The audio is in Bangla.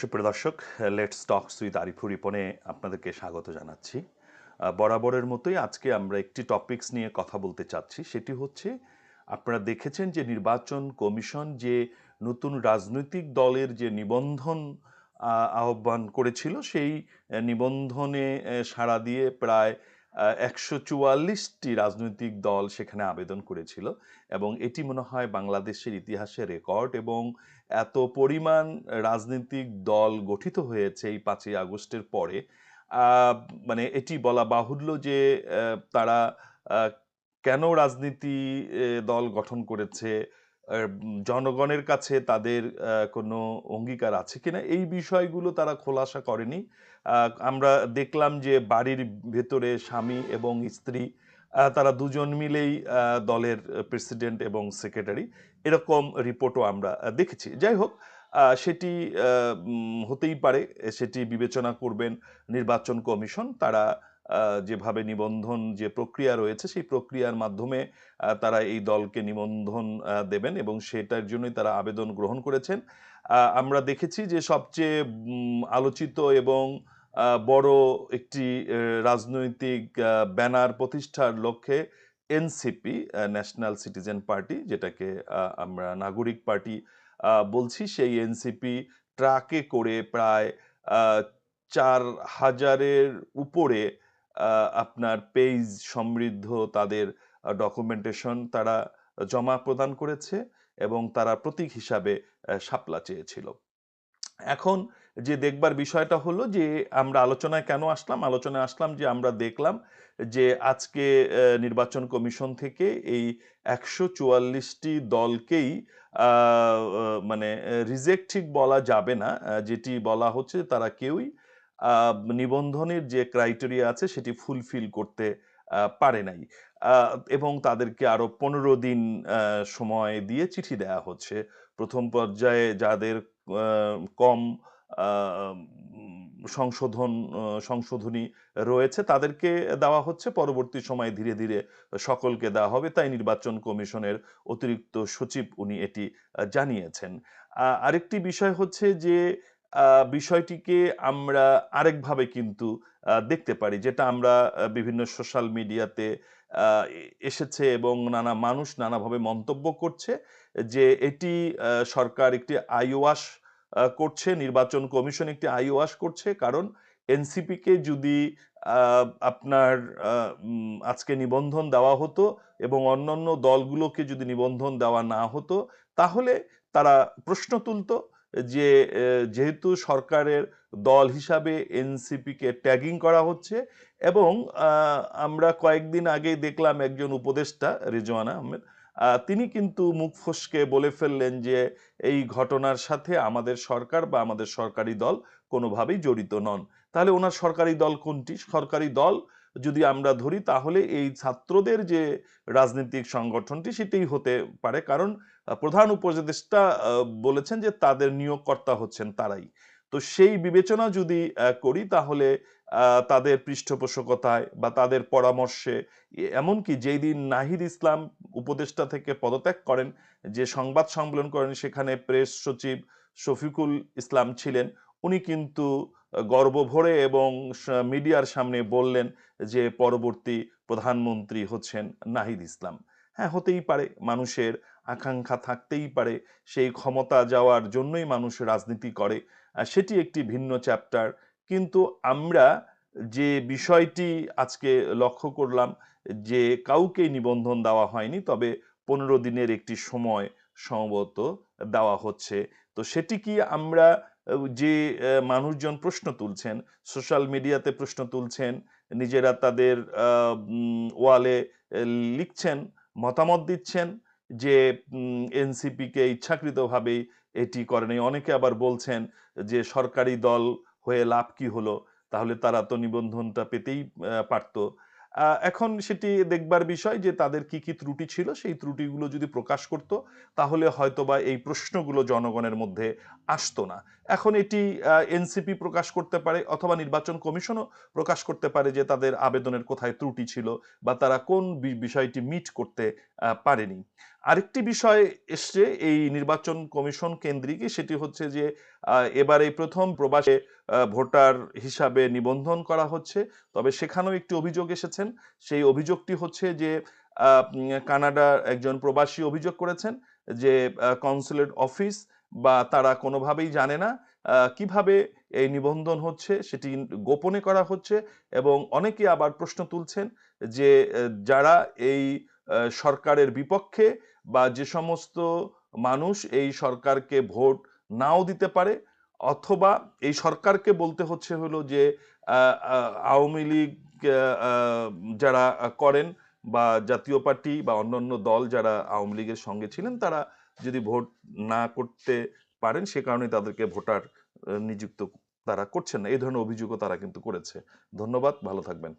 সুপ্রিয় দর্শক লেটস টকস উইথ আরিফুর রিপনে আপনাদেরকে স্বাগত জানাচ্ছি। বরাবরের মতোই আজকে আমরা একটি টপিকস নিয়ে কথা বলতে চাচ্ছি। সেটি হচ্ছে, আপনারা দেখেছেন যে নির্বাচন কমিশন যে নতুন রাজনৈতিক দলের যে নিবন্ধন আহ্বান করেছিল, সেই নিবন্ধনে সাড়া দিয়ে প্রায় একশো চুয়াল্লিশটি রাজনৈতিক দল সেখানে আবেদন করেছিল এবং এটি মনে হয় বাংলাদেশের ইতিহাসে রেকর্ড এবং এত পরিমাণ রাজনৈতিক দল গঠিত হয়েছে এই পাঁচই আগস্টের পরে। মানে এটি বলা বাহুল্য যে তারা কেন রাজনীতি দল গঠন করেছে জনগণের কাছে তাদের কোনো অঙ্গীকার আছে কিনা, এই বিষয়গুলো তারা খোলাসা করেনি। আমরা দেখলাম যে বাড়ির ভেতরে স্বামী এবং স্ত্রী তারা দুজন মিলেই দলের প্রেসিডেন্ট এবং সেক্রেটারি, এরকম রিপোর্টও আমরা দেখেছি। যাই হোক সেটি হতেই পারে, সেটি বিবেচনা করবেন নির্বাচন কমিশন, তারা যেভাবে নিবন্ধন যে প্রক্রিয়া রয়েছে, সেই প্রক্রিয়ার মাধ্যমে তারা এই দলকে নিবন্ধন দেবেন এবং সেটার জন্যই তারা আবেদন গ্রহণ করেছেন। আমরা দেখেছি যে সবচেয়ে আলোচিত এবং বড় একটি রাজনৈতিক ব্যানার প্রতিষ্ঠার লক্ষ্যে এনসিপি ন্যাশনাল সিটিজেন পার্টি, যেটাকে আমরা নাগরিক পার্টি বলছি, সেই এনসিপি ট্রাকে করে প্রায় চার হাজারের উপরে আপনার পেজ সমৃদ্ধ তাদের ডকুমেন্টেশন তারা জমা প্রদান করেছে এবং তারা প্রতীক হিসাবে শাপলা চেয়েছিল। এখন যে দেখবার বিষয়টা হলো যে আমরা আলোচনায় কেন আসলাম? আলোচনায় আসলাম যে আমরা দেখলাম যে আজকে নির্বাচন কমিশন থেকে এই একশো চুয়াল্লিশটি দলকেই মানে রিজেক্ট ঠিক বলা যাবে না যেটি বলা হচ্ছে তারা কেউই নিবন্ধনের যে ক্রাইটেরিয়া আছে সেটি ফুলফিল করতে পারে নাই। এবং তাদেরকে আরও পনেরো দিন সময় দিয়ে চিঠি দেওয়া হচ্ছে। প্রথম পর্যায়ে যাদের কম সংশোধন সংশোধনী রয়েছে তাদেরকে দেওয়া হচ্ছে। পরবর্তী সময়ে ধীরে ধীরে সকলকে দেওয়া হবে। তাই নির্বাচন কমিশনের অতিরিক্ত সচিব উনি এটি জানিয়েছেন। আরেকটি বিষয় হচ্ছে যে বিষয়টিকে আমরা আরেকভাবে কিন্তু দেখতে পারি। যেটা আমরা বিভিন্ন সোশ্যাল মিডিয়াতে এসেছে এবং নানা মানুষ নানাভাবে মন্তব্য করছে যে, এটি সরকার একটি আইওয়াস করছে, নির্বাচন কমিশন একটি আইওয়াস করছে। কারণ এনসিপিকে যদি আপনার আজকে নিবন্ধন দেওয়া হতো এবং অন্যান্য দলগুলোকে যদি নিবন্ধন দেওয়া না হতো, তাহলে তারা প্রশ্ন তুলতো। যে যেহেতু সরকারের দল হিসাবে এনসিপিকে ট্যাগিং করা হচ্ছে এবং আমরা কয়েকদিন আগেই দেখলাম একজন উপদেষ্টা রেজওয়ানা আহমেদ তিনি কিন্তু মুখ ফসকে বলে ফেললেন যে, এই ঘটনার সাথে আমাদের সরকার বা আমাদের সরকারি দল কোনোভাবেই জড়িত নন। তাহলে ওনার সরকারি দল কোনটি? সরকারি দল যদি আমরা ধরি, তাহলে এই ছাত্রদের যে রাজনৈতিক সংগঠনটি, সেটাই হতে পারে। কারণ প্রধান উপদেষ্টা বলেছেন যে তাদের নিয়োগকর্তা হচ্ছেন তারাই। তো সেই বিবেচনা যদি করি, তাহলে তাদের পৃষ্ঠপোষকতায় বা তাদের পরামর্শে এমনকি যেই দিন নাহিদ ইসলাম উপদেষ্টা থেকে পদত্যাগ করেন, যে সংবাদ সম্মেলন করেন, সেখানে প্রেস সচিব শফিকুল ইসলাম ছিলেন, উনি কিন্তু গর্বভরে এবং মিডিয়ার সামনে বললেন যে পরবর্তী প্রধানমন্ত্রী হচ্ছেন নাহিদ ইসলাম। হ্যাঁ হতেই পারে, মানুষের আকাঙ্ক্ষা থাকতেই পারে, সেই ক্ষমতা যাওয়ার জন্যই মানুষ রাজনীতি করে সেটি একটি ভিন্ন চ্যাপ্টার। কিন্তু আমরা যে বিষয়টি আজকে লক্ষ্য করলাম যে কাউকে নিবন্ধন দেওয়া হয়নি, তবে পনেরো দিনের একটি সময় সম্ভবত দেওয়া হচ্ছে। তো সেটি কি আমরা যে মানুষজন প্রশ্ন তুলছেন সোশ্যাল মিডিয়াতে প্রশ্ন তুলছেন, নিজেরা তাদের ওয়ালে লিখছেন, মতামত দিচ্ছেন যে এনসিপিকে ইচ্ছাকৃতভাবেই এটি করেনি অনেকে আবার বলছেন যে, সরকারি দল হয়ে লাভ কি হলো? তাহলে তারা তো নিবন্ধনটা পেতেই পারতো। এখন সেটি দেখবার বিষয় যে তাদের কি কি ত্রুটি ছিল, সেই ত্রুটিগুলো যদি প্রকাশ করত, তাহলে হয়তোবা এই প্রশ্নগুলো জনগণের মধ্যে আসতো না। এখন এটি এনসিপি প্রকাশ করতে পারে অথবা নির্বাচন কমিশনও প্রকাশ করতে পারে যে তাদের আবেদনের কোথায় ত্রুটি ছিল বা তারা কোন বিষয়টি মিট করতে পারেনি। আরেকটি বিষয় এসছে এই নির্বাচন কমিশন কেন্দ্রিক সেটি হচ্ছে যে এবার এই প্রথম প্রবাসে ভোটার হিসাবে নিবন্ধন করা হচ্ছে। তবে সেখানেও একটি অভিযোগ এসেছেন। সেই অভিযোগটি হচ্ছে যে কানাডার একজন প্রবাসী অভিযোগ করেছেন যে কনসুলেট অফিস বা তারা কোনোভাবেই জানে না কীভাবে এই নিবন্ধন হচ্ছে, সেটি গোপনে করা হচ্ছে এবং অনেকে আবার প্রশ্ন তুলছেন যে যারা এই সরকারের বিপক্ষে বা যে সমস্ত মানুষ এই সরকারকে ভোট নাও দিতে পারে অথবা এই সরকারকে বলতে হচ্ছে হলো যে আওয়ামী লীগ যারা করেন বা জাতীয় পার্টি বা অন্যান্য দল যারা আওয়ামী লীগের সঙ্গে ছিলেন, তারা যদি ভোট না করতে পারেন, সে কারণে তাদেরকে ভোটার নিযুক্ত তারা করছেন না। এই ধরনের অভিযোগও তারা কিন্তু করেছে। ধন্যবাদ, ভালো থাকবেন।